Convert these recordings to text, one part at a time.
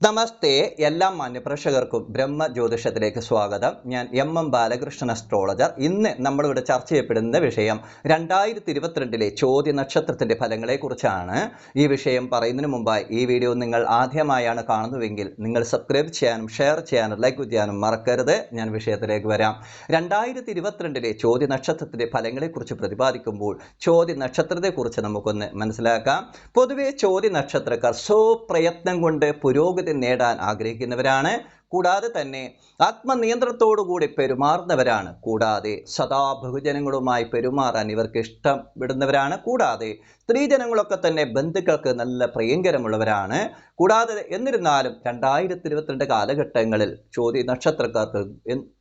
നമസ്തേ എല്ലാ മാന്യപ്രേക്ഷകർക്കും ബ്രഹ്മ ജ്യോതിഷത്തിലേക്ക് സ്വാഗതം. ഞാൻ എം എം ബാലകൃഷ്ണൻ അസ്ട്രോളജർ ഇന്ന് നമ്മളിവിടെ ചർച്ച ചെയ്യപ്പെടുന്ന വിഷയം രണ്ടായിരത്തി ഇരുപത്തിരണ്ടിലെ ചോദ്യ നക്ഷത്രത്തിന്റെ ഫലങ്ങളെക്കുറിച്ചാണ്. ഈ വിഷയം പറയുന്നതിന് മുമ്പായി ഈ വീഡിയോ നിങ്ങൾ ആദ്യമായാണ് കാണുന്നുവെങ്കിൽ നിങ്ങൾ സബ്സ്ക്രൈബ് ചെയ്യാനും ഷെയർ ചെയ്യാനും ലൈക്ക് ചെയ്യാനും മറക്കരുത്. ഞാൻ വിഷയത്തിലേക്ക് വരാം. രണ്ടായിരത്തി ഇരുപത്തിരണ്ടിലെ ചോദ്യ നക്ഷത്രത്തിന്റെ ഫലങ്ങളെക്കുറിച്ച് പ്രതിപാദിക്കുമ്പോൾ ചോദ്യ നക്ഷത്രത്തെക്കുറിച്ച് നമുക്കൊന്ന് മനസ്സിലാക്കാം. പൊതുവേ ചോദ്യ നക്ഷത്രക്കാർ സ്വപ്രയത്നം കൊണ്ട് പുരോഗതി നേടാൻ ആഗ്രഹിക്കുന്നവരാണ്. കൂടാതെ തന്നെ ആത്മനിയന്ത്രണത്തോടുകൂടി പെരുമാറുന്നവരാണ്. കൂടാതെ സദാ ബഹുജനങ്ങളുമായി പെരുമാറാൻ ഇവർക്ക് ഇഷ്ടം വിടുന്നവരാണ്. കൂടാതെ സ്ത്രീജനങ്ങളൊക്കെ തന്നെ ബന്ധുക്കൾക്ക് നല്ല പ്രിയങ്കരമുള്ളവരാണ്. കൂടാതെ എന്നിരുന്നാലും രണ്ടായിരത്തി ഇരുപത്തിരണ്ട് കാലഘട്ടങ്ങളിൽ ചോദ്യ നക്ഷത്രക്കാർക്ക്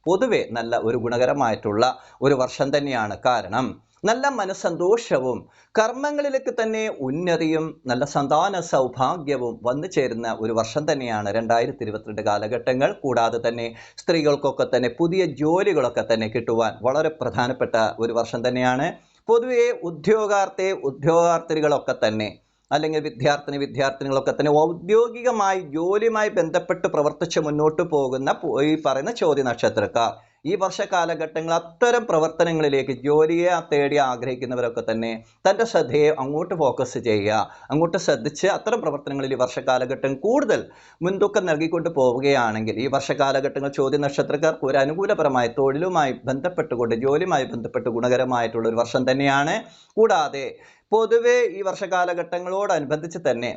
പൊതുവെ നല്ല ഒരു ഗുണകരമായിട്ടുള്ള ഒരു വർഷം തന്നെയാണ്. കാരണം നല്ല മനസ്സന്തോഷവും കർമ്മങ്ങളിലേക്ക് തന്നെ ഉന്നതിയും നല്ല സന്താന സൗഭാഗ്യവും വന്നു ചേരുന്ന ഒരു വർഷം തന്നെയാണ് രണ്ടായിരത്തി ഇരുപത്തിരണ്ട് കാലഘട്ടങ്ങൾ. കൂടാതെ തന്നെ സ്ത്രീകൾക്കൊക്കെ തന്നെ പുതിയ ജോലികളൊക്കെ തന്നെ കിട്ടുവാൻ വളരെ പ്രധാനപ്പെട്ട ഒരു വർഷം തന്നെയാണ്. പൊതുവെ ഉദ്യോഗാർത്ഥി ഉദ്യോഗാർത്ഥികളൊക്കെ തന്നെ അല്ലെങ്കിൽ വിദ്യാർത്ഥിനി വിദ്യാർത്ഥിനികളൊക്കെ തന്നെ ഔദ്യോഗികമായി ജോലിയുമായി ബന്ധപ്പെട്ട് പ്രവർത്തിച്ച് മുന്നോട്ട് പോകുന്ന ഈ പറയുന്ന ചോദ്യ നക്ഷത്രക്കാർ. ഈ വർഷ കാലഘട്ടങ്ങൾ അത്തരം പ്രവർത്തനങ്ങളിലേക്ക് ജോലിയെ തേടി ആഗ്രഹിക്കുന്നവരൊക്കെ തന്നെ തന്റെ ശ്രദ്ധയെ അങ്ങോട്ട് ഫോക്കസ് ചെയ്യുക. അങ്ങോട്ട് ശ്രദ്ധിച്ച് അത്തരം പ്രവർത്തനങ്ങളിൽ ഈ വർഷ കാലഘട്ടം കൂടുതൽ മുൻതൂക്കം നൽകിക്കൊണ്ട് പോവുകയാണെങ്കിൽ ഈ വർഷ കാലഘട്ടങ്ങൾ ചോദ്യ നക്ഷത്രക്കാർക്ക് ഒരു അനുകൂലപരമായ തൊഴിലുമായി ബന്ധപ്പെട്ടുകൊണ്ട് ജോലിയുമായി ബന്ധപ്പെട്ട് ഗുണകരമായിട്ടുള്ള ഒരു വർഷം തന്നെയാണ്. കൂടാതെ പൊതുവെ ഈ വർഷകാലഘട്ടങ്ങളോടനുബന്ധിച്ച് തന്നെ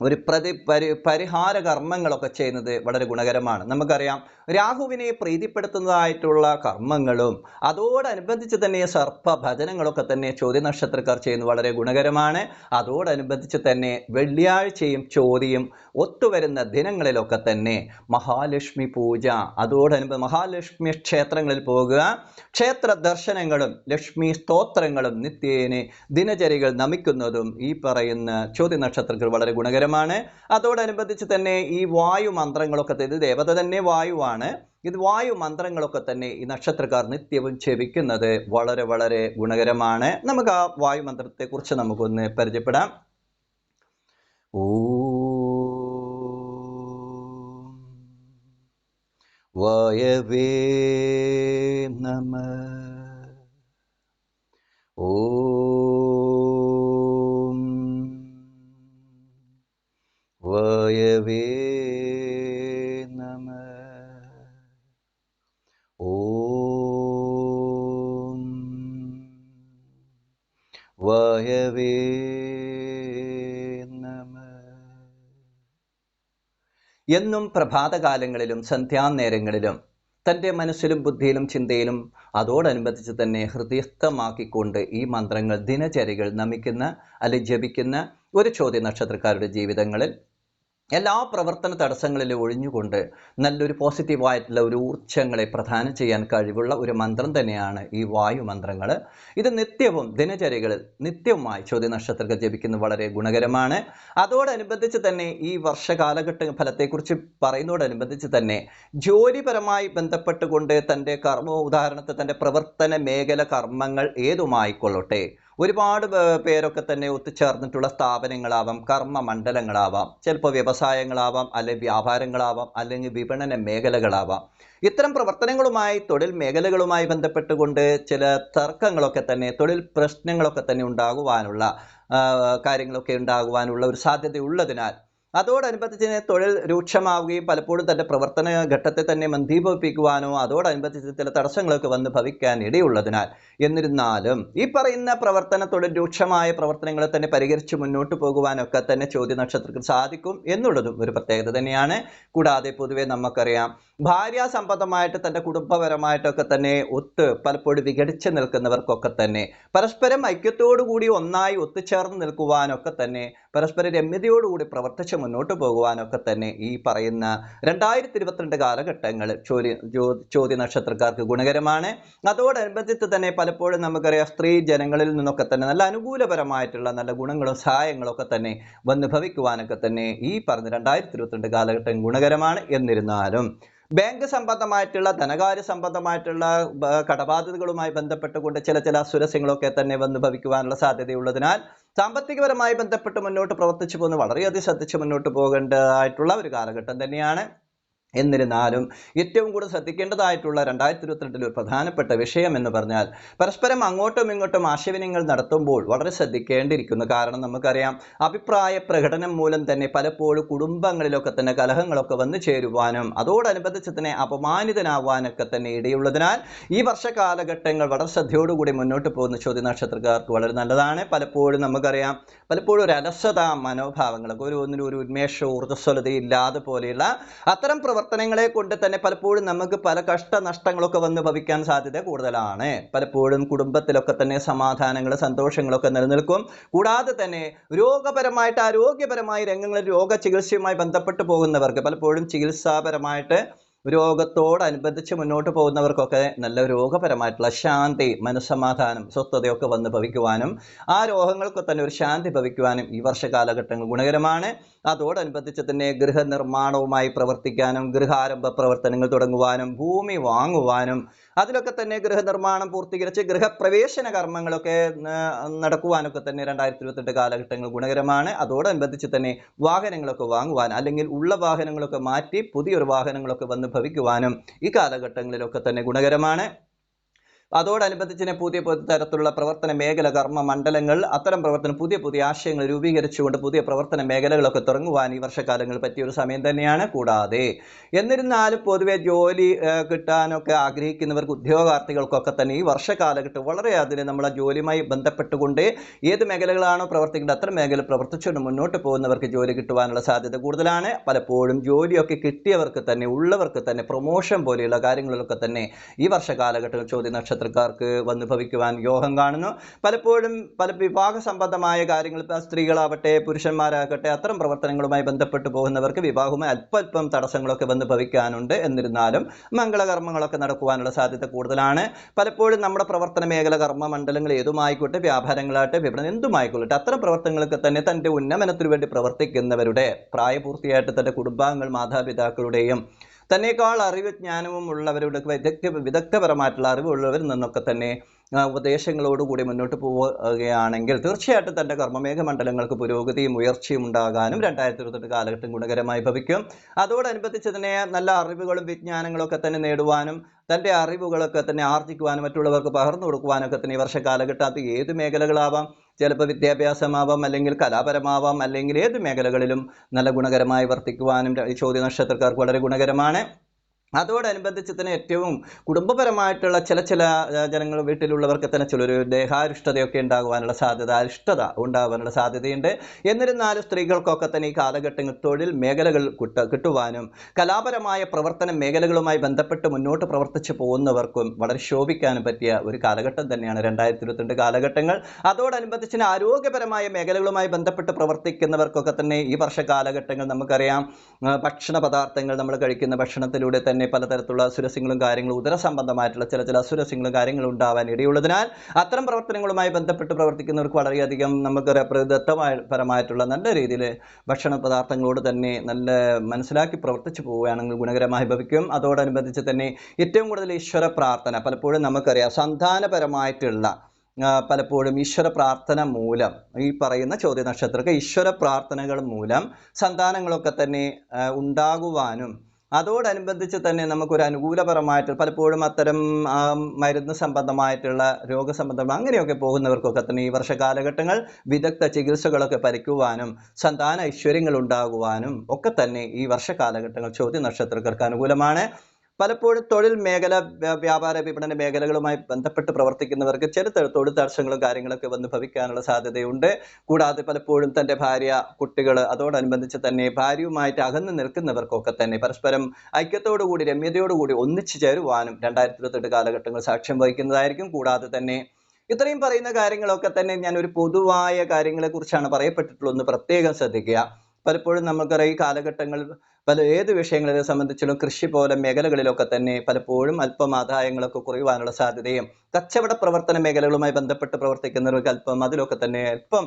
ഒരു പ്രതി പരി പരിഹാര കർമ്മങ്ങളൊക്കെ ചെയ്യുന്നത് വളരെ ഗുണകരമാണ്. നമുക്കറിയാം രാഹുവിനെ പ്രീതിപ്പെടുത്തുന്നതായിട്ടുള്ള കർമ്മങ്ങളും അതോടനുബന്ധിച്ച് തന്നെ സർപ്പ ഭജനങ്ങളൊക്കെ തന്നെ ചോദ്യ നക്ഷത്രക്കാർ ചെയ്യുന്നത് വളരെ ഗുണകരമാണ്. അതോടനുബന്ധിച്ച് തന്നെ വെള്ളിയാഴ്ചയും ചോദ്യം ഒത്തുവരുന്ന ദിനങ്ങളിലൊക്കെ തന്നെ മഹാലക്ഷ്മി പൂജ അതോടനുബന്ധ മഹാലക്ഷ്മി ക്ഷേത്രങ്ങളിൽ പോകുക. ക്ഷേത്ര ദർശനങ്ങളും ലക്ഷ്മി സ്തോത്രങ്ങളും നിത്യേനെ ദിനചര്യകൾ നമിക്കുന്നതും ഈ പറയുന്ന ചോദ്യ നക്ഷത്രങ്ങൾ വളരെ ഗുണകരമാണ്. അതോടനുബന്ധിച്ച് തന്നെ ഈ വായു മന്ത്രങ്ങളൊക്കെ ഇത് ദേവത തന്നെ വായുവാണ്. ഇത് വായു മന്ത്രങ്ങളൊക്കെ തന്നെ ഈ നക്ഷത്രക്കാർ നിത്യവും ജപിക്കുന്നത് വളരെ വളരെ ഗുണകരമാണ്. നമുക്ക് ആ വായു മന്ത്രത്തെക്കുറിച്ച് നമുക്കൊന്ന് പരിചയപ്പെടാം. ഓ വായവേ നമ. ഓം എന്നും പ്രഭാതകാലങ്ങളിലും സന്ധ്യാനേരങ്ങളിലും തന്റെ മനസ്സിലും ബുദ്ധിയിലും ചിന്തയിലും അതോടനുബന്ധിച്ച് തന്നെ ഹൃദയസ്ഥമാക്കിക്കൊണ്ട് ഈ മന്ത്രങ്ങൾ ദിനചര്യകൾ നമിക്കുന്ന അല്ലെങ്കിൽ ജപിക്കുന്ന ഒരു ചോദ്യ നക്ഷത്രക്കാരുടെ ജീവിതങ്ങളിൽ എല്ലാ പ്രവർത്തന തടസ്സങ്ങളിലും ഒഴിഞ്ഞുകൊണ്ട് നല്ലൊരു പോസിറ്റീവായിട്ടുള്ള ഒരു ഊർജങ്ങളെ പ്രധാനം ചെയ്യാൻ കഴിവുള്ള ഒരു മന്ത്രം തന്നെയാണ് ഈ വായു മന്ത്രങ്ങൾ. ഇത് നിത്യവും ദിനചര്യകളിൽ നിത്യവുമായി ചോദ്യ നക്ഷത്രങ്ങൾ ജപിക്കുന്നത് വളരെ ഗുണകരമാണ്. അതോടനുബന്ധിച്ച് തന്നെ ഈ വർഷ കാലഘട്ട ഫലത്തെക്കുറിച്ച് പറയുന്നതോടനുബന്ധിച്ച് തന്നെ ജോലിപരമായി ബന്ധപ്പെട്ടുകൊണ്ട് തന്റെ കർമ്മ ഉദാഹരണത്തിൽ തന്റെ പ്രവർത്തന മേഖല കർമ്മങ്ങൾ ഏതുമായിക്കൊള്ളട്ടെ? ഒരുപാട് പേരൊക്കെ തന്നെ ഒത്തുചേർന്നിട്ടുള്ള സ്ഥാപനങ്ങളാവാം കർമ്മ മണ്ഡലങ്ങളാവാം ചിലപ്പോൾ വ്യവസായങ്ങളാവാം അല്ലെങ്കിൽ വ്യാപാരങ്ങളാവാം അല്ലെങ്കിൽ വിപണന മേഖലകളാവാം. ഇത്തരം പ്രവർത്തനങ്ങളുമായി തൊഴിൽ മേഖലകളുമായി ബന്ധപ്പെട്ടുകൊണ്ട് ചില തർക്കങ്ങളൊക്കെ തന്നെ തൊഴിൽ പ്രശ്നങ്ങളൊക്കെ തന്നെ ഉണ്ടാകുവാനുള്ള കാര്യങ്ങളൊക്കെ ഉണ്ടാകുവാനുള്ള ഒരു സാധ്യത ഉള്ളതിനാൽ അതോടനുബന്ധിച്ച് തൊഴിൽ രൂക്ഷമാവുകയും പലപ്പോഴും തന്റെ പ്രവർത്തന ഘട്ടത്തെ തന്നെ മന്ദീഭവിപ്പിക്കുവാനോ അതോടനുബന്ധിച്ച് ചില തടസ്സങ്ങളൊക്കെ വന്ന് ഭവിക്കാൻ ഇടയുള്ളതിനാൽ. എന്നിരുന്നാലും ഈ പറയുന്ന പ്രവർത്തന തൊഴിൽ രൂക്ഷമായ പ്രവർത്തനങ്ങളെ തന്നെ പരിഹരിച്ച് മുന്നോട്ട് പോകുവാനൊക്കെ തന്നെ ചോദ്യ നക്ഷത്രത്തിന് സാധിക്കും എന്നുള്ളതും ഒരു പ്രത്യേകത തന്നെയാണ്. കൂടാതെ പൊതുവെ നമുക്കറിയാം ഭാര്യ സംബന്ധമായിട്ട് തന്റെ കുടുംബപരമായിട്ടൊക്കെ തന്നെ ഒത്ത് പലപ്പോഴും വിഘടിച്ച് നിൽക്കുന്നവർക്കൊക്കെ തന്നെ പരസ്പരം ഐക്യത്തോടുകൂടി ഒന്നായി ഒത്തുചേർന്ന് നിൽക്കുവാനൊക്കെ തന്നെ പരസ്പര രമ്യതയോടുകൂടി പ്രവർത്തിച്ച് മുന്നോട്ട് പോകുവാനൊക്കെ തന്നെ ഈ പറയുന്ന രണ്ടായിരത്തി ഇരുപത്തിരണ്ട് കാലഘട്ടങ്ങൾ ചോദ്യ ചോദ്യ നക്ഷത്രക്കാർക്ക് ഗുണകരമാണ്. അതോടനുബന്ധിച്ച് തന്നെ പലപ്പോഴും നമുക്കറിയാം സ്ത്രീ ജനങ്ങളിൽ നിന്നൊക്കെ തന്നെ നല്ല അനുകൂലപരമായിട്ടുള്ള നല്ല ഗുണങ്ങളും സഹായങ്ങളും ഒക്കെ തന്നെ വന്ന് ഭവിക്കുവാനൊക്കെ തന്നെ ഈ പറഞ്ഞ രണ്ടായിരത്തി ഇരുപത്തിരണ്ട് കാലഘട്ടം ഗുണകരമാണ് എന്നിരുന്നാലും. ബാങ്ക് സംബന്ധമായിട്ടുള്ള ധനകാര്യ സംബന്ധമായിട്ടുള്ള കടബാധ്യതകളുമായി ബന്ധപ്പെട്ടുകൊണ്ട് ചില ചില അസുരസ്യങ്ങളൊക്കെ തന്നെ വന്ന് ഭവിക്കുവാനുള്ള സാധ്യതയുള്ളതിനാൽ സാമ്പത്തികപരമായി ബന്ധപ്പെട്ട് മുന്നോട്ട് പ്രവർത്തിച്ചു പോകുന്ന വളരെയധികം ശ്രദ്ധിച്ച് മുന്നോട്ട് പോകേണ്ടതായിട്ടുള്ള ഒരു കാലഘട്ടം തന്നെയാണ് എന്നിരുന്നാലും ഏറ്റവും കൂടുതൽ ശ്രദ്ധിക്കേണ്ടതായിട്ടുള്ള രണ്ടായിരത്തി ഇരുപത്തിരണ്ടിൽ ഒരു പ്രധാനപ്പെട്ട വിഷയം എന്ന് പറഞ്ഞാൽ പരസ്പരം അങ്ങോട്ടും ഇങ്ങോട്ടും ആശയവിനിമയങ്ങൾ നടത്തുമ്പോൾ വളരെ ശ്രദ്ധിക്കേണ്ടിയിരിക്കുന്നു. കാരണം നമുക്കറിയാം അഭിപ്രായ പ്രകടനം മൂലം തന്നെ പലപ്പോഴും കുടുംബങ്ങളിലൊക്കെ തന്നെ കലഹങ്ങളൊക്കെ വന്നു ചേരുവാനും അതോടനുബന്ധിച്ച് തന്നെ അപമാനിതനാവാനൊക്കെ തന്നെ ഇടയുള്ളതിനാൽ ഈ വർഷ കാലഘട്ടങ്ങൾ വളരെ ശ്രദ്ധയോടുകൂടി മുന്നോട്ട് പോകുന്ന ചോദ്യ നക്ഷത്രക്കാർക്ക് വളരെ നല്ലതാണ്. പലപ്പോഴും നമുക്കറിയാം പലപ്പോഴും ഒരു അലസത മനോഭാവങ്ങളൊക്കെ ഒരു ഒന്നിനും ഒരു ഉന്മേഷ ഊർജസ്വലത ഇല്ലാതെ പോലെയുള്ള അത്തരം പ്രവർത്തനങ്ങളെ കൊണ്ട് തന്നെ പലപ്പോഴും നമുക്ക് പല കഷ്ടനഷ്ടങ്ങളൊക്കെ വന്ന് ഭവിക്കാൻ സാധ്യത കൂടുതലാണ്. പലപ്പോഴും കുടുംബത്തിലൊക്കെ തന്നെ സമാധാനങ്ങൾ സന്തോഷങ്ങളൊക്കെ നിലനിൽക്കും. കൂടാതെ തന്നെ രോഗപരമായിട്ട് ആരോഗ്യപരമായ രംഗങ്ങളിൽ രോഗ ചികിത്സയുമായി ബന്ധപ്പെട്ട് പോകുന്നവർക്ക് പലപ്പോഴും ചികിത്സാപരമായിട്ട് രോഗത്തോടനുബന്ധിച്ച് മുന്നോട്ട് പോകുന്നവർക്കൊക്കെ നല്ല രോഗപരമായിട്ടുള്ള ശാന്തി മനസ്സമാധാനം സ്വസ്ഥതയൊക്കെ വന്ന് ഭവിക്കുവാനും ആ രോഗങ്ങൾക്ക് തന്നെ ഒരു ശാന്തി ഭവിക്കുവാനും ഈ വർഷ കാലഘട്ടങ്ങൾ ഗുണകരമാണ്. അതോടനുബന്ധിച്ച് തന്നെ ഗൃഹനിർമ്മാണവുമായി പ്രവർത്തിക്കാനും ഗൃഹാരംഭ പ്രവർത്തനങ്ങൾ തുടങ്ങുവാനും ഭൂമി വാങ്ങുവാനും അതിലൊക്കെ തന്നെ ഗൃഹനിർമ്മാണം പൂർത്തീകരിച്ച് ഗൃഹപ്രവേശന കർമ്മങ്ങളൊക്കെ നടക്കുവാനൊക്കെ തന്നെ രണ്ടായിരത്തി ഇരുപത്തെട്ട് കാലഘട്ടങ്ങൾ ഗുണകരമാണ്. അതോടനുബന്ധിച്ച് തന്നെ വാഹനങ്ങളൊക്കെ വാങ്ങുവാൻ അല്ലെങ്കിൽ ഉള്ള വാഹനങ്ങളൊക്കെ മാറ്റി പുതിയൊരു വാഹനങ്ങളൊക്കെ വന്ന് ഭവിക്കുവാനും ഈ കാലഘട്ടങ്ങളിലൊക്കെ തന്നെ ഗുണകരമാണ്. അതോടനുബന്ധിച്ച് തന്നെ പുതിയ പുതിയ തരത്തിലുള്ള പ്രവർത്തന മേഖല കർമ്മ മണ്ഡലങ്ങൾ അത്തരം പ്രവർത്തനം പുതിയ പുതിയ ആശയങ്ങൾ രൂപീകരിച്ചുകൊണ്ട് പുതിയ പ്രവർത്തന മേഖലകളൊക്കെ തുടങ്ങുവാൻ ഈ വർഷക്കാലങ്ങൾ പറ്റിയ ഒരു സമയം തന്നെയാണ്. കൂടാതെ എന്നിരുന്നാലും പൊതുവെ ജോലി കിട്ടാനൊക്കെ ആഗ്രഹിക്കുന്നവർക്ക് ഉദ്യോഗാർത്ഥികൾക്കൊക്കെ തന്നെ ഈ വർഷകാലഘട്ടം വളരെ അതിന് നമ്മളെ ജോലിയുമായി ബന്ധപ്പെട്ടുകൊണ്ട് ഏത് മേഖലകളാണോ പ്രവർത്തിക്കേണ്ടത് അത്തരം മേഖല പ്രവർത്തിച്ചുകൊണ്ട് മുന്നോട്ട് പോകുന്നവർക്ക് ജോലി കിട്ടുവാനുള്ള സാധ്യത കൂടുതലാണ്. പലപ്പോഴും ജോലിയൊക്കെ കിട്ടിയവർക്ക് തന്നെ ഉള്ളവർക്ക് തന്നെ പ്രൊമോഷൻ പോലെയുള്ള കാര്യങ്ങളിലൊക്കെ തന്നെ ഈ വർഷ കാലഘട്ടത്തിൽ ചോദ്യ നക്ഷത്രക്കാർക്ക് വന്ന് ഭവിക്കുവാൻ യോഗം കാണുന്നു. പലപ്പോഴും പല വിവാഹ സംബന്ധമായ കാര്യങ്ങൾ സ്ത്രീകളാവട്ടെ പുരുഷന്മാരാകട്ടെ അത്തരം പ്രവർത്തനങ്ങളുമായി ബന്ധപ്പെട്ട് പോകുന്നവർക്ക് വിവാഹവുമായി അല്പല്പം തടസ്സങ്ങളൊക്കെ വന്ന് ഭവിക്കാനുണ്ട്. എന്നിരുന്നാലും മംഗളകർമ്മങ്ങളൊക്കെ നടക്കുവാനുള്ള സാധ്യത കൂടുതലാണ്. പലപ്പോഴും നമ്മുടെ പ്രവർത്തന മേഖല കർമ്മ മണ്ഡലങ്ങൾ ഏതുമായിക്കോട്ടെ വ്യാപാരങ്ങളാകട്ടെ വിപണനം എന്തുമായിക്കൊള്ളട്ടെ അത്തരം പ്രവർത്തനങ്ങളൊക്കെ തന്നെ തന്റെ ഉന്നമനത്തിനു വേണ്ടി പ്രവർത്തിക്കുന്നവരുടെ പ്രായപൂർത്തിയായിട്ട് തന്റെ കുടുംബാംഗങ്ങൾ മാതാപിതാക്കളുടെയും തന്നേക്കാൾ അറിവ് ജ്ഞാനവും ഉള്ളവരുടെ വിദഗ്ധ വിദഗ്ധപരമായിട്ടുള്ള അറിവുള്ളവരിൽ നിന്നൊക്കെ തന്നെ ഉപദേശങ്ങളോടുകൂടി മുന്നോട്ട് പോവുകയാണെങ്കിൽ തീർച്ചയായിട്ടും തന്റെ കർമ്മമേഘ മണ്ഡലങ്ങൾക്ക് പുരോഗതിയും ഉയർച്ചയും ഉണ്ടാകാനും രണ്ടായിരത്തി ഇരുപത്തെട്ട് കാലഘട്ടം ഗുണകരമായി ഭവിക്കും. അതോടനുബന്ധിച്ച് തന്നെ നല്ല അറിവുകളും വിജ്ഞാനങ്ങളൊക്കെ തന്നെ നേടുവാനും തന്റെ അറിവുകളൊക്കെ തന്നെ ആർജിക്കുവാനും മറ്റുള്ളവർക്ക് പകർന്നു കൊടുക്കുവാനൊക്കെ തന്നെ ഈ വർഷ കാലഘട്ടം അത് ഏത് മേഖലകളാവാം ചിലപ്പോൾ വിദ്യാഭ്യാസമാവാം അല്ലെങ്കിൽ കലാപരമാവാം അല്ലെങ്കിൽ ഏത് മേഖലകളിലും നല്ല ഗുണകരമായി വർത്തിക്കുവാനും ചോദ്യ നക്ഷത്രക്കാർക്ക് വളരെ ഗുണകരമാണ്. അതോടനുബന്ധിച്ച് തന്നെ ഏറ്റവും കുടുംബപരമായിട്ടുള്ള ചില ചില ജനങ്ങൾ വീട്ടിലുള്ളവർക്ക് തന്നെ ചിലൊരു ദേഹാരിഷ്ടതയൊക്കെ ഉണ്ടാകുവാനുള്ള സാധ്യത അരിഷ്ടത ഉണ്ടാകാനുള്ള സാധ്യതയുണ്ട്. എന്നിരുന്നാലും സ്ത്രീകൾക്കൊക്കെ തന്നെ ഈ കാലഘട്ടങ്ങൾ തൊഴിൽ മേഖലകൾ കിട്ട കിട്ടുവാനും കലാപരമായ പ്രവർത്തന മേഖലകളുമായി ബന്ധപ്പെട്ട് മുന്നോട്ട് പ്രവർത്തിച്ചു പോകുന്നവർക്കും വളരെ ശോഭിക്കാനും പറ്റിയ ഒരു കാലഘട്ടം തന്നെയാണ് രണ്ടായിരത്തി ഇരുപത്തിരണ്ട് കാലഘട്ടങ്ങൾ. അതോടനുബന്ധിച്ച് ആരോഗ്യപരമായ മേഖലകളുമായി ബന്ധപ്പെട്ട് പ്രവർത്തിക്കുന്നവർക്കൊക്കെ തന്നെ ഈ വർഷ കാലഘട്ടങ്ങൾ നമുക്കറിയാം. ഭക്ഷണ പദാർത്ഥങ്ങൾ നമ്മൾ കഴിക്കുന്ന ഭക്ഷണത്തിലൂടെ തന്നെ പലതരത്തിലുള്ള അസുരസ്യങ്ങളും കാര്യങ്ങളും ഉദര സംബന്ധമായിട്ടുള്ള ചില ചില അസുരസ്യങ്ങളും കാര്യങ്ങളും ഉണ്ടാവാൻ ഇടയുള്ളതിനാൽ അത്തരം പ്രവർത്തനങ്ങളുമായി ബന്ധപ്പെട്ട് പ്രവർത്തിക്കുന്നവർക്ക് വളരെയധികം നമുക്ക് പ്രദത്തമായ പരമായിട്ടുള്ള നല്ല രീതിയിൽ ഭക്ഷണ പദാർത്ഥങ്ങളോട് തന്നെ നല്ല മനസ്സിലാക്കി പ്രവർത്തിച്ചു പോവുകയാണെങ്കിൽ ഗുണകരമായി ഭവിക്കും. അതോടനുബന്ധിച്ച് തന്നെ ഏറ്റവും കൂടുതൽ ഈശ്വര പ്രാർത്ഥന പലപ്പോഴും നമുക്കറിയാം. സന്താനപരമായിട്ടുള്ള പലപ്പോഴും ഈശ്വര പ്രാർത്ഥന മൂലം ഈ പറയുന്ന ചോദ്യ നക്ഷത്രക്ക് ഈശ്വര പ്രാർത്ഥനകൾ മൂലം സന്താനങ്ങളൊക്കെ തന്നെ ഉണ്ടാകുവാനും അതോടനുബന്ധിച്ച് തന്നെ നമുക്കൊരു അനുകൂലപരമായിട്ട് പലപ്പോഴും അത്തരം മരുന്ന് സംബന്ധമായിട്ടുള്ള രോഗസംബന്ധം അങ്ങനെയൊക്കെ പോകുന്നവർക്കൊക്കെ തന്നെ ഈ വർഷ കാലഘട്ടങ്ങൾ വിദഗ്ധ ചികിത്സകളൊക്കെ പരിക്കുവാനും സന്താന ഐശ്വര്യങ്ങൾ ഉണ്ടാകുവാനും ഒക്കെ തന്നെ ഈ വർഷ കാലഘട്ടങ്ങൾ ചോദ്യ നക്ഷത്രക്കാർക്ക് അനുകൂലമാണ്. പലപ്പോഴും തൊഴിൽ മേഖല വ്യ- വ്യാപാര വിപണന മേഖലകളുമായി ബന്ധപ്പെട്ട് പ്രവർത്തിക്കുന്നവർക്ക് തൊ- തൊഴിൽ തടസ്സങ്ങളും കാര്യങ്ങളൊക്കെ വന്ന് ഭവിക്കാനുള്ള സാധ്യതയുണ്ട്. കൂടാതെ പലപ്പോഴും തന്റെ ഭാര്യ കുട്ടികൾ അതോടനുബന്ധിച്ച് തന്നെ ഭാര്യയുമായിട്ട് അകന്നു നിൽക്കുന്നവർക്കൊക്കെ തന്നെ പരസ്പരം ഐക്യത്തോടുകൂടി രമ്യതയോടുകൂടി ഒന്നിച്ചു ചേരുവാനും രണ്ടായിരത്തി ഇരുപത്തെട്ട് കാലഘട്ടങ്ങൾ സാക്ഷ്യം വഹിക്കുന്നതായിരിക്കും. കൂടാതെ തന്നെ ഇത്രയും പറയുന്ന കാര്യങ്ങളൊക്കെ തന്നെ ഞാൻ ഒരു പൊതുവായ കാര്യങ്ങളെ കുറിച്ചാണ് പറയപ്പെട്ടിട്ടുള്ളത് ഒന്ന് പ്രത്യേകം ശ്രദ്ധിക്കുക. പലപ്പോഴും നമുക്കറിയാം ഈ കാലഘട്ടങ്ങൾ പല ഏത് വിഷയങ്ങളെ സംബന്ധിച്ചിലും കൃഷി പോലെ മേഖലകളിലൊക്കെ തന്നെ പലപ്പോഴും അല്പം ആദായങ്ങളൊക്കെ കുറയുവാനുള്ള സാധ്യതയും കച്ചവട പ്രവർത്തന മേഖലകളുമായി ബന്ധപ്പെട്ട് പ്രവർത്തിക്കുന്നവർക്ക് അല്പം അതിലൊക്കെ തന്നെ അല്പം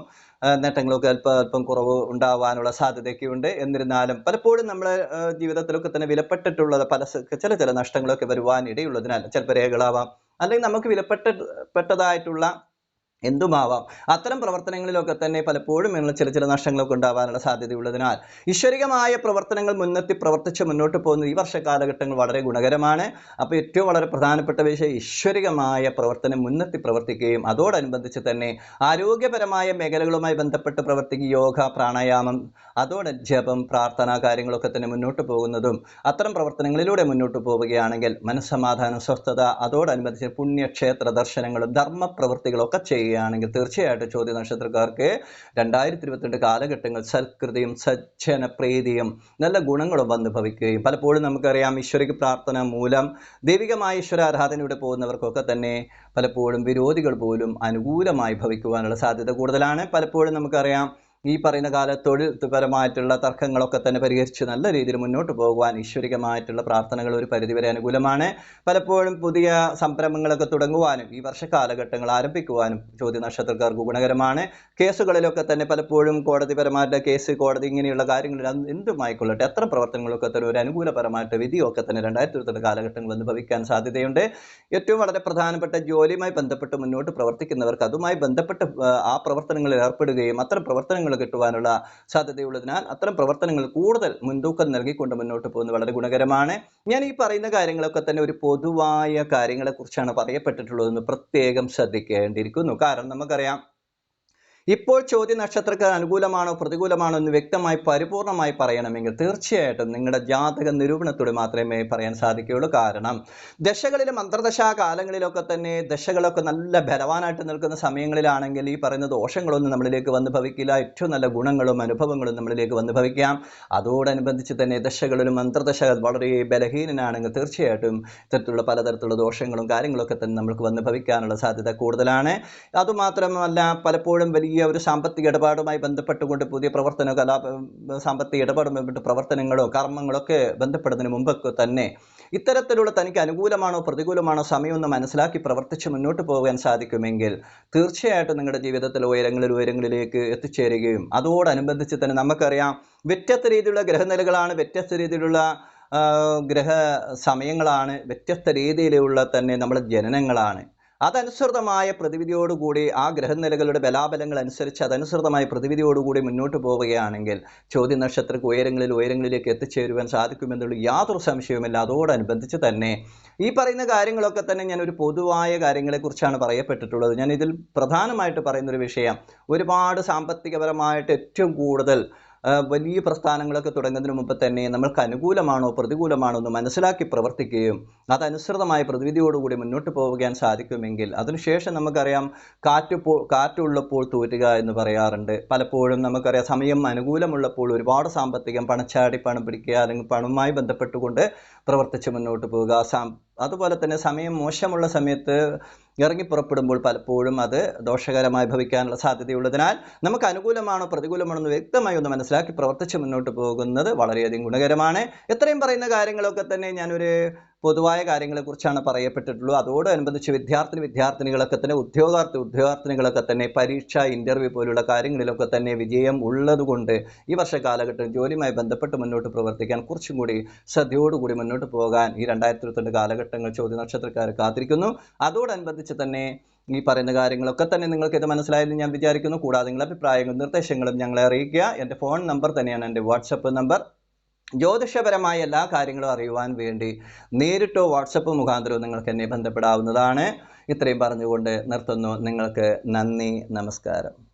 നേട്ടങ്ങളൊക്കെ അല്പം അല്പം കുറവ് ഉണ്ടാവാനുള്ള സാധ്യതയൊക്കെ ഉണ്ട് എന്നിരുന്നാലും പലപ്പോഴും നമ്മുടെ ജീവിതത്തിലൊക്കെ തന്നെ വിലപ്പെട്ടിട്ടുള്ള പല ചില ചില നഷ്ടങ്ങളൊക്കെ വരുവാൻ ഇടയുള്ളതിനാൽ ചിലപ്പോൾ രേഖകളാവാം. അല്ലെങ്കിൽ നമുക്ക് വിലപ്പെട്ട പെട്ടതായിട്ടുള്ള എന്തുമാവാം? അത്തരം പ്രവർത്തനങ്ങളിലൊക്കെ തന്നെ പലപ്പോഴും നിങ്ങൾ ചില ചില നഷ്ടങ്ങളൊക്കെ ഉണ്ടാവാനുള്ള സാധ്യതയുള്ളതിനാൽ ഈശ്വരികമായ പ്രവർത്തനങ്ങൾ മുൻനിർത്തി പ്രവർത്തിച്ച് മുന്നോട്ട് പോകുന്ന ഈ വർഷ കാലഘട്ടങ്ങൾ വളരെ ഗുണകരമാണ്. അപ്പോൾ ഏറ്റവും വളരെ പ്രധാനപ്പെട്ട വിഷയം ഈശ്വരികമായ പ്രവർത്തനം മുൻനിർത്തി പ്രവർത്തിക്കുകയും അതോടനുബന്ധിച്ച് തന്നെ ആരോഗ്യപരമായ മേഖലകളുമായി ബന്ധപ്പെട്ട് പ്രവർത്തിക്കുക യോഗ പ്രാണായാമം അതോടെ ജപം പ്രാർത്ഥന കാര്യങ്ങളൊക്കെ തന്നെ മുന്നോട്ട് പോകുന്നതും അത്തരം പ്രവർത്തനങ്ങളിലൂടെ മുന്നോട്ട് പോവുകയാണെങ്കിൽ മനസ്സമാധാനം സ്വസ്ഥത അതോടനുബന്ധിച്ച് പുണ്യക്ഷേത്ര ദർശനങ്ങളും ധർമ്മ പ്രവൃത്തികളൊക്കെ ചെയ്യുകയാണെങ്കിൽ തീർച്ചയായിട്ടും ചോദ്യ നക്ഷത്രക്കാർക്ക് രണ്ടായിരത്തി ഇരുപത്തിരണ്ട് കാലഘട്ടങ്ങൾ സൽകൃതിയും സജ്ജന പ്രീതിയും നല്ല ഗുണങ്ങളും വന്ന് ഭവിക്കുകയും പലപ്പോഴും നമുക്കറിയാം ഈശ്വരിക പ്രാർത്ഥന മൂലം ദൈവികമായ ഈശ്വര ആരാധനയുടെ പോകുന്നവർക്കൊക്കെ തന്നെ പലപ്പോഴും വിരോധികൾ പോലും അനുകൂലമായി ഭവിക്കുവാനുള്ള സാധ്യത കൂടുതലാണ്. പലപ്പോഴും നമുക്കറിയാം ഈ പറയുന്ന കാല തൊഴിൽപരമായിട്ടുള്ള തർക്കങ്ങളൊക്കെ തന്നെ പരിഹരിച്ച് നല്ല രീതിയിൽ മുന്നോട്ട് പോകുവാൻ ഈശ്വരികമായിട്ടുള്ള പ്രാർത്ഥനകൾ ഒരു പരിധിവരെ അനുകൂലമാണ്. പലപ്പോഴും പുതിയ സംരംഭങ്ങളൊക്കെ തുടങ്ങുവാനും ഈ വർഷ കാലഘട്ടങ്ങൾ ആരംഭിക്കുവാനും ചോദ്യ നക്ഷത്രക്കാർക്ക് ഗുണകരമാണ്. കേസുകളിലൊക്കെ തന്നെ പലപ്പോഴും കോടതിപരമായിട്ട് കേസ് കോടതി ഇങ്ങനെയുള്ള കാര്യങ്ങളിൽ എന്തുമായിക്കൊള്ളട്ടെ? എത്ര പ്രവർത്തനങ്ങളൊക്കെ തന്നെ ഒരു അനുകൂലപരമായിട്ട് വിധിയൊക്കെ തന്നെ രണ്ടായിരത്തി ഇരുപത്തിരണ്ട് കാലഘട്ടങ്ങൾ വന്ന് ഭവിക്കാൻ സാധ്യതയുണ്ട്. ഏറ്റവും വളരെ പ്രധാനപ്പെട്ട ജോലിയുമായി ബന്ധപ്പെട്ട് മുന്നോട്ട് പ്രവർത്തിക്കുന്നവർക്ക് അതുമായി ബന്ധപ്പെട്ട് ആ പ്രവർത്തനങ്ങളിൽ ഏർപ്പെടുകയും അത്തരം പ്രവർത്തനങ്ങൾ കിട്ടുവാനുള്ള സാധ്യതയുള്ളതിനാൽ അത്തരം പ്രവർത്തനങ്ങൾ കൂടുതൽ മുൻതൂക്കം നൽകിക്കൊണ്ട് മുന്നോട്ട് പോകുന്നത് വളരെ ഗുണകരമാണ്. ഞാൻ ഈ പറയുന്ന കാര്യങ്ങളൊക്കെ തന്നെ ഒരു പൊതുവായ കാര്യങ്ങളെക്കുറിച്ചാണ് പറയപ്പെട്ടിട്ടുള്ളതെന്ന് പ്രത്യേകം ശ്രദ്ധിക്കേണ്ടിയിരിക്കുന്നു. കാരണം നമുക്കറിയാം ഇപ്പോൾ ചോദ്യ നക്ഷത്രക്ക് അനുകൂലമാണോ പ്രതികൂലമാണോ എന്ന് വ്യക്തമായി പരിപൂർണമായി പറയണമെങ്കിൽ തീർച്ചയായിട്ടും നിങ്ങളുടെ ജാതക നിരൂപണത്തോടെ മാത്രമേ പറയാൻ സാധിക്കുകയുള്ളൂ. കാരണം ദശകളിലും അന്തർദശാ കാലങ്ങളിലൊക്കെ തന്നെ ദശകളൊക്കെ നല്ല ബലവാനായിട്ട് നിൽക്കുന്ന സമയങ്ങളിലാണെങ്കിൽ ഈ പറയുന്ന ദോഷങ്ങളൊന്നും നമ്മളിലേക്ക് വന്ന് ഭവിക്കില്ല. ഏറ്റവും നല്ല ഗുണങ്ങളും അനുഭവങ്ങളും നമ്മളിലേക്ക് വന്ന് ഭവിക്കാം. അതോടനുബന്ധിച്ച് തന്നെ ദശകളിലും അന്തർദശ വളരെ ബലഹീനനാണെങ്കിൽ തീർച്ചയായിട്ടും ഇത്തരത്തിലുള്ള പലതരത്തിലുള്ള ദോഷങ്ങളും കാര്യങ്ങളൊക്കെ തന്നെ നമ്മൾക്ക് വന്ന് ഭവിക്കാനുള്ള സാധ്യത കൂടുതലാണ്. അതുമാത്രമല്ല പലപ്പോഴും വലിയ ഒരു സാമ്പത്തിക ഇടപാടുമായി ബന്ധപ്പെട്ടുകൊണ്ട് പുതിയ പ്രവർത്തന കലാ സാമ്പത്തിക ഇടപാടുമായി ബന്ധപ്പെട്ട് പ്രവർത്തനങ്ങളോ കർമ്മങ്ങളോ ഒക്കെ ബന്ധപ്പെടുന്നതിന് മുമ്പൊക്കെ തന്നെ ഇത്തരത്തിലുള്ള തനിക്ക് അനുകൂലമാണോ പ്രതികൂലമാണോ സമയമെന്ന് മനസ്സിലാക്കി പ്രവർത്തിച്ച് മുന്നോട്ട് പോകാൻ സാധിക്കുമെങ്കിൽ തീർച്ചയായിട്ടും നിങ്ങളുടെ ജീവിതത്തിൽ ഉയരങ്ങളിൽ ഉയരങ്ങളിലേക്ക് എത്തിച്ചേരുകയും അതോടനുബന്ധിച്ച് തന്നെ നമുക്കറിയാം വ്യത്യസ്ത രീതിയിലുള്ള ഗ്രഹനിലകളാണ് വ്യത്യസ്ത രീതിയിലുള്ള ഗ്രഹ സമയങ്ങളാണ് വ്യത്യസ്ത രീതിയിലുള്ള തന്നെ നമ്മുടെ ജനനങ്ങളാണ്. അതനുസൃതമായ പ്രതിവിധിയോടുകൂടി ആ ഗ്രഹനിലകളുടെ ബലാബലങ്ങൾ അനുസരിച്ച് അതനുസൃതമായ പ്രതിവിധിയോടുകൂടി മുന്നോട്ട് പോവുകയാണെങ്കിൽ ചോദ്യ നക്ഷത്രക്ക് ഉയരങ്ങളിൽ ഉയരങ്ങളിലേക്ക് എത്തിച്ചേരുവാൻ സാധിക്കുമെന്നുള്ള യാതൊരു സംശയവുമില്ല. അതോടനുബന്ധിച്ച് തന്നെ ഈ പറയുന്ന കാര്യങ്ങളൊക്കെ തന്നെ ഞാൻ ഒരു പൊതുവായ കാര്യങ്ങളെക്കുറിച്ചാണ് പറയപ്പെട്ടിട്ടുള്ളത്. ഞാൻ ഇതിൽ പ്രധാനമായിട്ട് പറയുന്നൊരു വിഷയം ഒരുപാട് സാമ്പത്തികപരമായിട്ട് ഏറ്റവും കൂടുതൽ വലിയ പ്രസ്ഥാനങ്ങളൊക്കെ തുടങ്ങുന്നതിന് മുമ്പ് തന്നെ നമ്മൾക്ക് അനുകൂലമാണോ പ്രതികൂലമാണോ എന്ന് മനസ്സിലാക്കി പ്രവർത്തിക്കുകയും അതനുസൃതമായ പ്രതിവിധിയോടുകൂടി മുന്നോട്ട് പോകാൻ സാധിക്കുമെങ്കിൽ അതിനുശേഷം നമുക്കറിയാം കാറ്റ് പോ കാറ്റുള്ളപ്പോൾ തോറ്റുക എന്ന് പറയാറുണ്ട്. പലപ്പോഴും നമുക്കറിയാം സമയം അനുകൂലമുള്ളപ്പോൾ ഒരുപാട് സാമ്പത്തികം പണച്ചാടി പണം പിടിക്കുക അല്ലെങ്കിൽ പണവുമായി ബന്ധപ്പെട്ടുകൊണ്ട് പ്രവർത്തിച്ച് മുന്നോട്ട് പോവുക. അതുപോലെ തന്നെ സമയം മോശമുള്ള സമയത്ത് ഇറങ്ങി പുറപ്പെടുമ്പോൾ പലപ്പോഴും അത് ദോഷകരമായി ഭവിക്കാനുള്ള സാധ്യതയുള്ളതിനാൽ നമുക്ക് അനുകൂലമാണോ പ്രതികൂലമാണോ എന്ന് വ്യക്തമായി ഒന്ന് മനസ്സിലാക്കി പ്രവർത്തിച്ച് മുന്നോട്ട് പോകുന്നത് വളരെയധികം ഗുണകരമാണ്. ഇത്രയും പറയുന്ന കാര്യങ്ങളൊക്കെ തന്നെ ഞാനൊരു പൊതുവായ കാര്യങ്ങളെക്കുറിച്ചാണ് പറയപ്പെട്ടിട്ടുള്ളൂ അതോടനുബന്ധിച്ച് വിദ്യാർത്ഥിനി വിദ്യാർത്ഥിനികളൊക്കെ തന്നെ ഉദ്യോഗാർത്ഥി ഉദ്യോഗാർത്ഥിനികളൊക്കെ തന്നെ പരീക്ഷ ഇന്റർവ്യൂ പോലുള്ള കാര്യങ്ങളിലൊക്കെ തന്നെ വിജയം ഉള്ളതുകൊണ്ട് ഈ വർഷ കാലഘട്ടം ജോലിയുമായി ബന്ധപ്പെട്ട് മുന്നോട്ട് പ്രവർത്തിക്കാൻ കുറച്ചും കൂടി ശ്രദ്ധയോടുകൂടി മുന്നോട്ട് പോകാൻ ഈ രണ്ടായിരത്തി ഇരുപത്തിരണ്ട് കാലഘട്ടങ്ങൾ ചോദ്യ നക്ഷത്രക്കാർ കാത്തിരിക്കുന്നു. അതോടനുബന്ധിച്ച് തന്നെ ഈ പറയുന്ന കാര്യങ്ങളൊക്കെ തന്നെ നിങ്ങൾക്ക് ഇത് മനസ്സിലായെന്ന് ഞാൻ വിചാരിക്കുന്നു. കൂടാതെ നിങ്ങളുടെ അഭിപ്രായങ്ങളും നിർദ്ദേശങ്ങളും ഞങ്ങളെ അറിയിക്കുക. എന്റെ ഫോൺ നമ്പർ തന്നെയാണ് എന്റെ വാട്സപ്പ് നമ്പർ. ജ്യോതിഷപരമായ എല്ലാ കാര്യങ്ങളും അറിയുവാൻ വേണ്ടി നേരിട്ടോ വാട്സപ്പ് മുഖാന്തരവും നിങ്ങൾക്ക് എന്നെ ബന്ധപ്പെടാവുന്നതാണ്. ഇത്രയും പറഞ്ഞുകൊണ്ട് നിർത്തുന്നു. നിങ്ങൾക്ക് നന്ദി നമസ്കാരം.